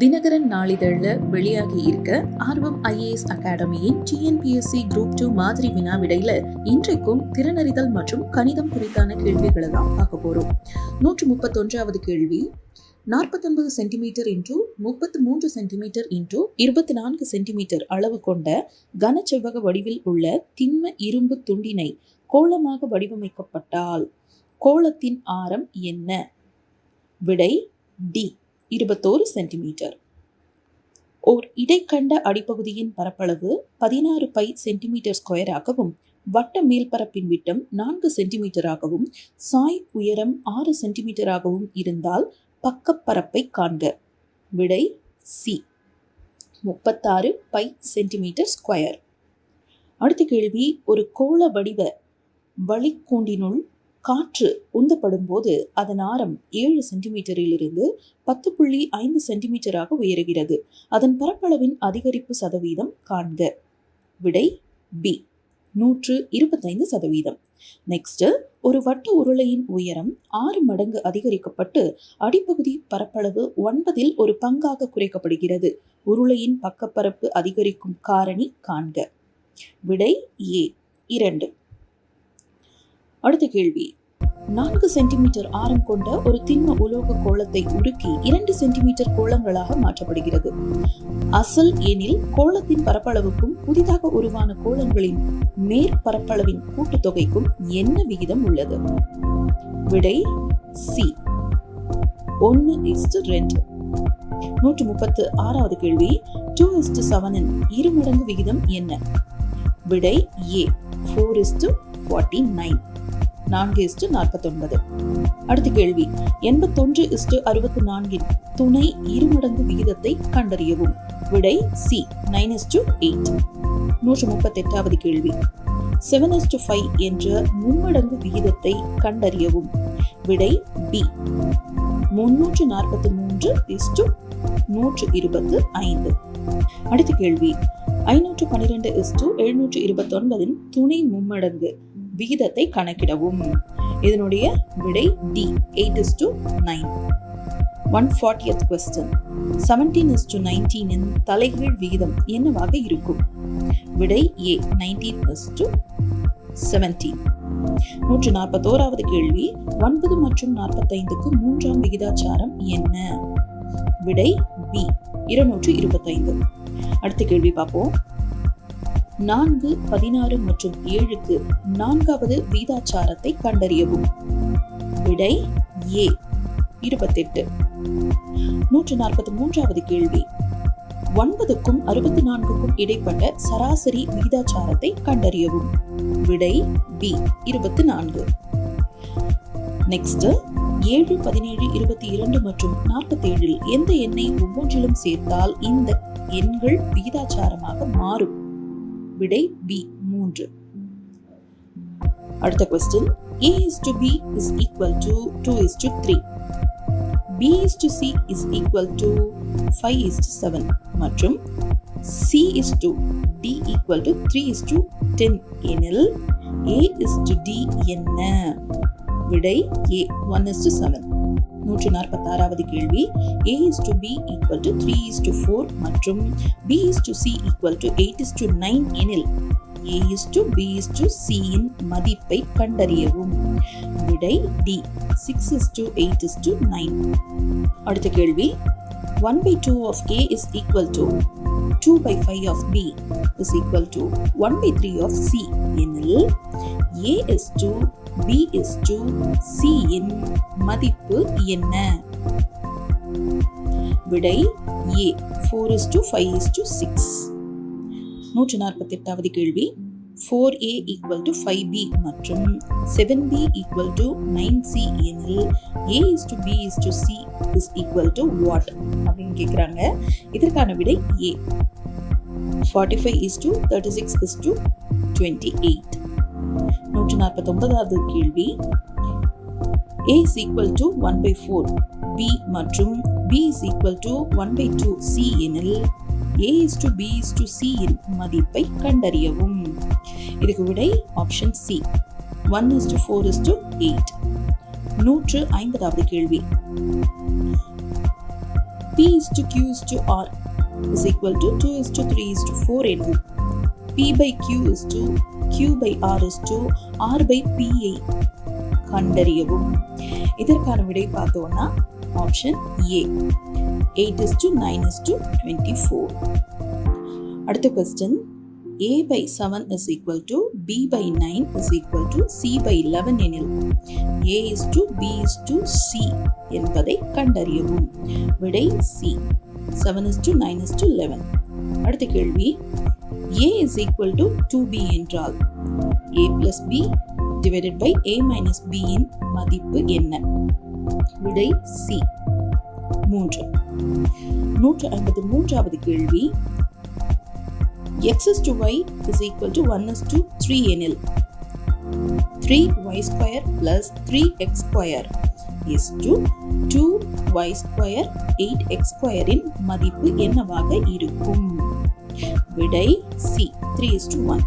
தினகரன் நாளிதழில் வெளியாகி இருக்க ஆர்வம் ஐஏஎஸ் அகாடமியின் டிஎன்பிஎஸ்சி குரூப் டூ மாதிரி வினா விடையில இன்றைக்கும் திறனறிதல் மற்றும் கணிதம் குறித்தான கேள்விகளை தான் பார்க்க போறோம். நூற்று முப்பத்தொன்றாவது கேள்வி. நாற்பத்தொன்பது சென்டிமீட்டர் இன்டூ முப்பத்து மூன்று சென்டிமீட்டர் இன்டூ இருபத்தி நான்கு சென்டிமீட்டர் அளவு கொண்ட கனச்செவ்வக வடிவில் உள்ள திண்ம இரும்பு துண்டினை கோளமாக வடிவமைக்கப்பட்டால் கோளத்தின் ஆரம் என்ன? விடை டி. இருபத்தோரு சென்டிமீட்டர். ஓர் இடைக்கண்ட அடிப்பகுதியின் பரப்பளவு பதினாறு பை சென்டிமீட்டர் ஸ்கொயராகவும் வட்ட மேல்பரப்பின் விட்டம் நான்கு சென்டிமீட்டராகவும் சாய் உயரம் ஆறு சென்டிமீட்டராகவும் இருந்தால் பக்கப்பரப்பை காண்க. விடை சி. முப்பத்தாறு பை சென்டிமீட்டர் ஸ்கொயர். அடுத்த கேள்வி ஒரு கோள வடிவ வழிக்கூண்டினுள் காற்று உந்தப்படும் போது அதன் ஆரம் ஏழு சென்டிமீட்டரிலிருந்து பத்து புள்ளி ஐந்து சென்டிமீட்டராக உயருகிறது. அதன் பரப்பளவின் அதிகரிப்பு சதவீதம் காண்க. விடை பி நூற்று இருபத்தைந்து சதவீதம். நெக்ஸ்ட் ஒரு வட்ட உருளையின் உயரம் ஆறு மடங்கு அதிகரிக்கப்பட்டு அடிப்பகுதி பரப்பளவு ஒன்பதில் ஒரு பங்காக குறைக்கப்படுகிறது. உருளையின் பக்கப்பரப்பு அதிகரிக்கும் காரணி காண்க. விடை ஏ இரண்டு அடுத்த கேள்வி. நான்கு சென்டிமீட்டர் ஆரம் கொண்ட ஒரு திண்ம உலோக கோளத்தை உருக்கி இரண்டு சென்டிமீட்டர் கோளங்களாக மாற்றப்படுகிறது. அசல் எனில் கோளத்தின் பரப்பளவுக்கும் புதிதாக உருவான கோளங்களின் மேற்பரப்பளவின் கூட்டுத்தொகைக்கும் என்ன விகிதம் உள்ளது? விடை சி ஒன்னு இஸ்டு ரெண்டு. நூற்று முப்பத்து ஆறாவது கேள்வி. டூ இஸ்டு செவனின் இருமடங்கு விகிதம் என்ன? விடை A four is to forty nine நான்கு இஸ்டு நாற்பத்தொன்பது. அடுத்த கேள்வி. எண்பத்தொன்று இஸ்டு அறுபத்தி நான்கின் துணை இருமடங்கு விகிதத்தை கண்டறியவும். விடை சி நைன் இஸ்டு எயிட். நூற்று முப்பத்தெட்டாவது கேள்வி. செவன் இஸ்டு ஃபைவ் என்ற மும்மடங்கு விகிதத்தை கண்டறியவும். விடை பி முன்னூற்று நாற்பத்தி மூன்று இஸ்டு நூற்று இருபத்து ஐந்து. அடுத்த கேள்வி. ஐநூற்று பன்னிரெண்டு இஸ்டு எழுநூற்று இருபத்தொன்பதின் துணை மும்மடங்கு விகிதத்தை கணக்கிடவும். இதனுடைய விடை D eight is to nine one fortieth question seventeen is to நைன்டீனின் தலைகீழ் விகிதம் என்னவாக இருக்கும்? விடை A nineteen is to seventeen நூற்று நாற்பத்தோராவது கேள்வி ஒன்பது மற்றும் நாற்பத்தைந்துக்கு மூன்றாம் விகிதாச்சாரம் என்ன? விடை பி இருநூற்று இருபத்தைந்து. அடுத்த கேள்வி பார்ப்போம். நான்கு பதினாறு மற்றும் ஏழுக்கு நான்காவது வீதாச்சாரத்தை கண்டறியவும். விடை ஏ இருபத்தெட்டு. நூற்று நாற்பத்தி மூன்றாவது கேள்வி. ஒன்பதுக்கும் அறுபத்தி நான்குக்கும் இடைப்பட்ட சராசரி விகிதாச்சாரத்தை கண்டறியவும். விடை பி இருபத்தி நான்கு நெக்ஸ்ட் ஏழு பதினேழு இருபத்தி இரண்டு மற்றும் நாற்பத்தி ஏழில் எந்த எண்ணை ஒவ்வொன்றிலும் சேர்த்தால் இந்த எண்கள் விகிதாச்சாரமாக மாறும்? விடை பி மூன்று அடுத்த question A is to B is equal to two is to three B is to C is equal to five is to seven மற்றும் C is to D equal to three is to ten எனில் A is to D என்ன விடை A one is to seven நூற்றி நாற்பத்தாறாவது கேள்வி A is to B equal to three is to four மற்றும் B is to C equal to eight is to nine எனில் A is to B is to இன் மதிப்பை கண்டறியவும் விடை D six is to eight is to nine அடுத்த கேள்வி one by two of A is equal to two by five of B is equal to one by three of C எனில் A is to B is to C இன் மதிப்பு என்ன? விடை A four is to five is to six நூற்று நாற்பத்தி எட்டாவது கேள்வி. Four A equal to five B மற்றும் seven B equal to nine C எனில் A is to B is to C is equal to what அப்படின்னு கேட்குறாங்க இதற்கான விடை A forty five is to thirty six is to twenty eight நூற்றி நாற்பத்தொன்பதாவது கேள்வி. A is equal to one by four B மற்றும் B is equal to one by two C எனில் A is to B is to C இன் மதிப்பை கண்டறியவும். இதுக்கு விடை option C one is to four is to eight நூற்று ஐம்பதாவது கேள்வி. P is to Q is to R is equal to two is to three is to four எனில் P by Q is to Q by R is to R by P I கண்டறியவும். இதற்கான விடை பார்த்தோம்னா option A eight is to nine is to twenty four அடுத்த question A by seven is equal to B by nine is equal to C by eleven எனில் A is to B is to C என்பதை கண்டறியவும். விடை C seven is to nine is to eleven அடுத்த கேள்வி. A is equal to two B என்றால் A plus B divided by A minus பியின் மதிப்பு என்ன? விடை சி மூன்று. நூற்று ஐம்பது மூன்றாவது கேள்வி. X is to Y is equal to one is to three எனில் three Y square plus three X square is to two Y square eight X ஸ்கொயரின் மதிப்பு என்னவாக இருக்கும்? விடை C three is to one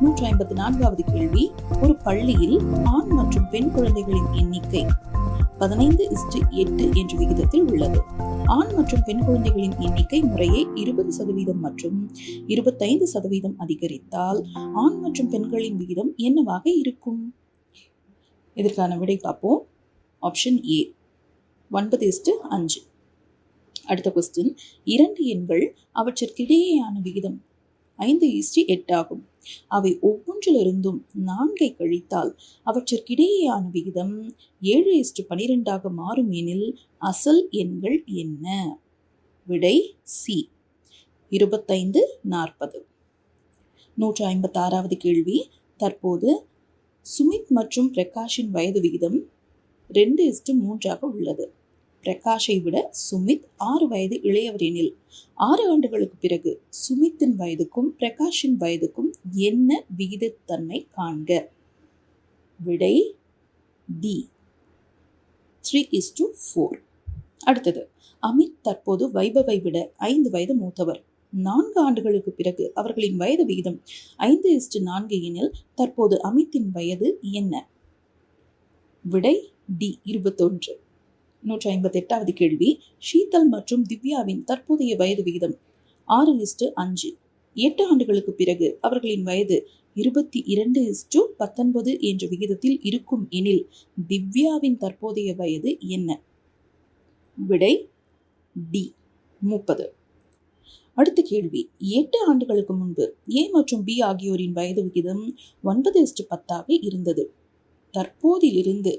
நூற்றி ஐம்பத்தி நான்காவது கேள்வி ஒரு பள்ளியில் ஆண் மற்றும் பெண் குழந்தைகளின் எண்ணிக்கை பதினைந்து இஸ்டு எட்டு என்ற விகிதத்தில் உள்ளது. ஆண் மற்றும் பெண் குழந்தைகளின் எண்ணிக்கை முறையே இருபது சதவீதம் மற்றும் இருபத்தைந்து சதவீதம் அதிகரித்தால் ஆண் மற்றும் பெண்களின் விகிதம் என்னவாக இருக்கும்? இதற்கான விடை பார்ப்போம். ஆப்ஷன் ஏ ஒன்பது இஸ்டு அஞ்சு. அடுத்த கொஸ்டின் இரண்டு எண்கள் அவற்றிற்கிடையேயான விகிதம். ஐந்து ஈஸ்டி எட்டு ஆகும். அவை ஒவ்வொன்றிலிருந்தும் நான்கை கழித்தால் அவற்றிற்கிடையேயான விகிதம் ஏழு இஸ்டு பனிரெண்டாக மாறும் எனில் அசல் எண்கள் என்ன? விடை சி. இருபத்தைந்து நாற்பது. நூற்று ஐம்பத்தாறாவது கேள்வி. தற்போது சுமித் மற்றும் பிரகாஷின் வயது விகிதம் ரெண்டு இஸ்டு மூன்றாக உள்ளது. பிரகாஷை விட சுமித் ஆறு வயது இளையவர் எனில் ஆறு ஆண்டுகளுக்கு பிறகு சுமித்தின் வயதுக்கும் பிரகாஷின் வயதுக்கும் என்ன விகிதத்தன்மை காண்க? விடை D three is to four அடுத்தது அமித் தற்போது வைபவை விட ஐந்து வயது மூத்தவர். நான்கு ஆண்டுகளுக்கு பிறகு அவர்களின் வயது விகிதம் ஐந்து இஸ்டு நான்கு எனில் தற்போது அமித்தின் வயது என்ன? விடை டி இருபத்தொன்று. நூற்றி ஐம்பத்தி எட்டாவது கேள்வி ஷீதல் மற்றும் திவ்யாவின் தற்போதைய வயது விகிதம்? ஆறு இஸ்டு அஞ்சு. எட்டு ஆண்டுகளுக்கு பிறகு அவர்களின் வயது இருபத்தி இரண்டு இஸ்டு பத்தொன்பது என்ற விகிதத்தில் இருக்கும் எனில் திவ்யாவின் தற்போதைய வயது என்ன? விடை டி முப்பது. அடுத்த கேள்வி எட்டு ஆண்டுகளுக்கு முன்பு ஏ மற்றும் பி ஆகியோரின் வயது விகிதம் ஒன்பது இஸ்டு பத்தாக இருந்தது. தற்போதிலிருந்து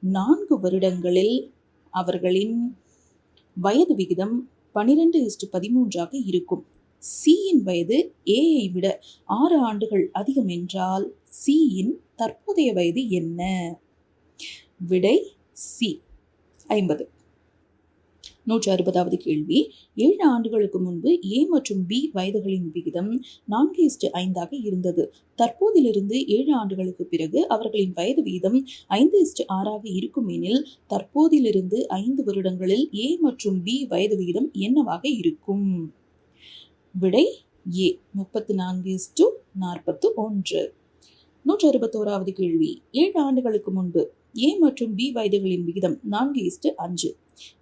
நான்கு வருடங்களில் அவர்களின் வயது விகிதம் பனிரெண்டு இஸ்டு பதிமூன்றாக இருக்கும். சியின் வயது ஏஐ விட ஆறு ஆண்டுகள் அதிகம் என்றால் சியின் தற்போதைய வயது என்ன? விடை சி ஐம்பது. நூற்றி அறுபதாவது கேள்வி. ஏழு ஆண்டுகளுக்கு முன்பு ஏ மற்றும் பி வயதுகளின் விகிதம் நான்கு இஸ்டு ஐந்தாக இருந்தது. தற்போதிலிருந்து ஏழு ஆண்டுகளுக்கு பிறகு அவர்களின் வயது விகிதம் ஐந்து இஸ்டு ஆறாக இருக்கும் எனில் தற்போதிலிருந்து ஐந்து வருடங்களில் ஏ மற்றும் பி வயது விகிதம் என்னவாக இருக்கும்? விடை ஏ முப்பத்தி நான்கு இஸ்டு நாற்பத்து ஒன்று. நூற்றி அறுபத்தோராவது கேள்வி. ஏழு ஆண்டுகளுக்கு முன்பு ஏ மற்றும் பி வயதுகளின் விகிதம் நான்கு இஸ்டு அஞ்சு.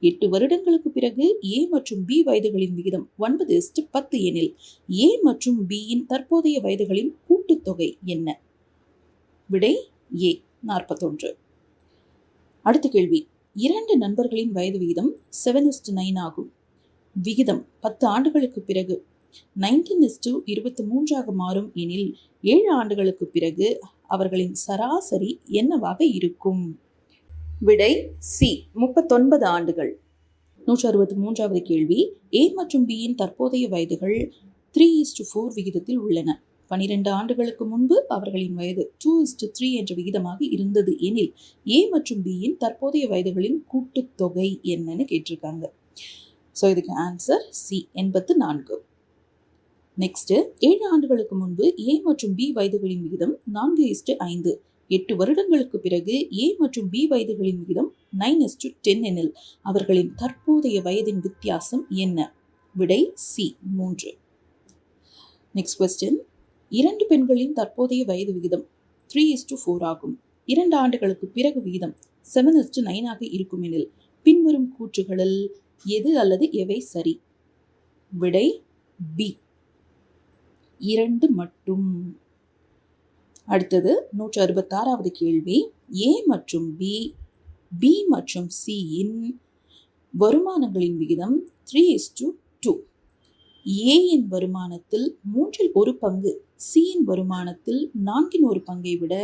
எட்டு வருடங்களுக்கு பிறகு ஏ மற்றும் பி வயதுகளின் விகிதம் ஒன்பது இஸ்டு பத்து எனில் ஏ மற்றும் பியின் தற்போதைய வயதுகளின் கூட்டுத்தொகை என்ன? விடை ஏ நாற்பத்தொன்று. அடுத்த கேள்வி. இரண்டு நண்பர்களின் வயது விகிதம் செவன் இஸ்டு நைன் ஆகும். விகிதம் பத்து ஆண்டுகளுக்கு பிறகு நைன்டீன் இஸ்டு இருபத்தி மூன்றாக மாறும் எனில் ஏழு ஆண்டுகளுக்கு பிறகு அவர்களின் சராசரி என்னவாக இருக்கும்? விடை சி. முப்பத்தொன்பது ஆண்டுகள். நூற்றி அறுபத்தி மூன்றாவது கேள்வி. ஏ மற்றும் பியின் தற்போதைய வயதுகள் த்ரீ இஸ்டு ஃபோர் விகிதத்தில் உள்ளன. பனிரெண்டு ஆண்டுகளுக்கு முன்பு அவர்களின் வயது டூ இஸ்டு த்ரீ என்ற விகிதமாக இருந்தது எனில் ஏ மற்றும் பியின் தற்போதைய வயதுகளின் கூட்டுத்தொகை என்னன்னு கேட்டிருக்காங்க. ஸோ இதுக்கு ஆன்சர் சி எண்பத்து நான்கு. நெக்ஸ்ட்டு ஏழு ஆண்டுகளுக்கு முன்பு ஏ மற்றும் பி வயதுகளின் விகிதம் நான்கு இஸ்டு ஐந்து. எட்டு வருடங்களுக்கு பிறகு ஏ மற்றும் பி வயதுகளின் விகிதம் நைன் எஸ் டு டென் எனில் அவர்களின் தற்போதைய வயதின் வித்தியாசம் என்ன? விடை சி மூன்று. நெக்ஸ்ட் கொஸ்டின் இரண்டு பெண்களின் தற்போதைய வயது விகிதம் த்ரீ இஸ்டு ஃபோர் ஆகும். இரண்டு ஆண்டுகளுக்கு பிறகு விகிதம் செவன் இஸ்டு நைனாக இருக்கும் எனில் பின்வரும் கூற்றுகளில் எது அல்லது எவை சரி? விடை பி இரண்டு மட்டும். அடுத்தது நூற்று அறுபத்தாறாவது கேள்வி. ஏ மற்றும் பி பி மற்றும் சியின் வருமானங்களின் விகிதம் த்ரீ இஸ் டு டூ ஏயின் வருமானத்தில் மூன்றில் ஒரு பங்கு சியின் வருமானத்தில் நான்கின் ஒரு பங்கை விட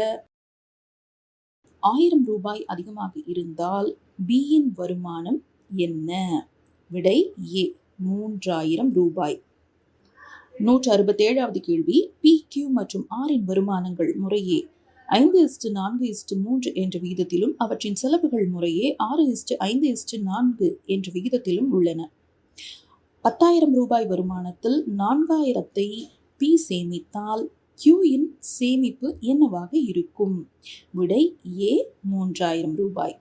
ஆயிரம் ரூபாய் அதிகமாக இருந்தால் பியின் வருமானம் என்ன? விடை ஏ மூன்றாயிரம் ரூபாய். நூற்று அறுபத்தேழாவது கேள்வி பி கியூ மற்றும் ஆரின் வருமானங்கள் முறையே. ஐந்து இஸ்டு நான்கு இஸ்டு மூன்று என்ற விகிதத்திலும் அவற்றின் செலவுகள் முறையே ஆறு இஸ்டு ஐந்து இஸ்டு நான்கு என்ற விகிதத்திலும் உள்ளன. பத்தாயிரம் ரூபாய் வருமானத்தில் நான்காயிரத்தை பி சேமித்தால் கியூயின் சேமிப்பு என்னவாக இருக்கும்? விடை ஏ மூன்றாயிரம் ரூபாய்.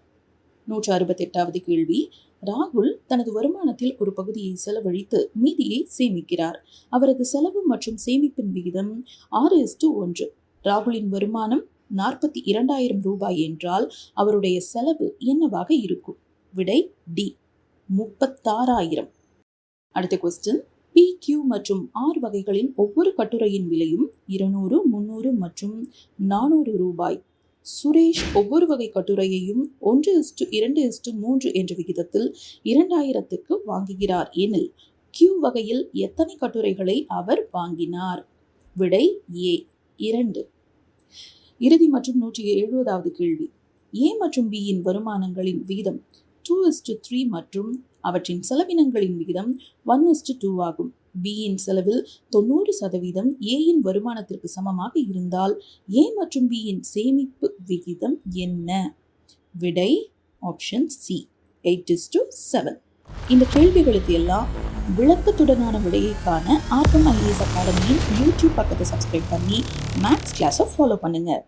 நூற்று அறுபத்தெட்டாவது கேள்வி ராகுல் தனது வருமானத்தில் ஒரு பகுதியை செலவழித்து மீதியை சேமிக்கிறார். அவரது செலவு மற்றும் சேமிப்பின் விகிதம் ஆறு இஸ்டு ஒன்று. ராகுலின் வருமானம் நாற்பத்தி இரண்டாயிரம் ரூபாய் என்றால் அவருடைய செலவு என்னவாக இருக்கும்? விடை டி. முப்பத்தாறாயிரம். அடுத்த கொஸ்டின் பி கியூ மற்றும் ஆர் வகைகளின் ஒவ்வொரு கட்டுரையின் விலையும் இருநூறு முன்னூறு மற்றும் நானூறு ரூபாய். சுரேஷ் ஒவ்வொரு வகை கட்டுரையையும் ஒன்று இஸ்டு இரண்டு இஸ்டு மூன்று என்ற விகிதத்தில் இரண்டாயிரத்துக்கு வாங்குகிறார். எனில் கியூ வகையில் எத்தனை கட்டுரைகளை அவர் வாங்கினார்? விடை ஏ இரண்டு. இறுதி மற்றும் நூற்றி எழுபதாவது கேள்வி. ஏ மற்றும் பியின் வருமானங்களின் விகிதம் டூ இஸ்டு த்ரீ மற்றும் அவற்றின் செலவினங்களின் விகிதம் ஒன் இஸ்டு டூ ஆகும். பியின் செலவில் தொண்ணூறு சதவீதம் ஏயின் வருமானத்திற்கு சமமாக இருந்தால் ஏ மற்றும் பியின் சேமிப்பு விகிதம் என்ன? விடை option C eight is to seven இந்த கேள்விகளுக்கு எல்லாம் விளக்கத்துடனான விடையை காண ஆர்வம் ஐஏஎஸ் அகாடமியின் யூடியூப் பக்கத்தை சப்ஸ்கிரைப் பண்ணி மேக்ஸ் கிளாஸை ஃபாலோ பண்ணுங்கள்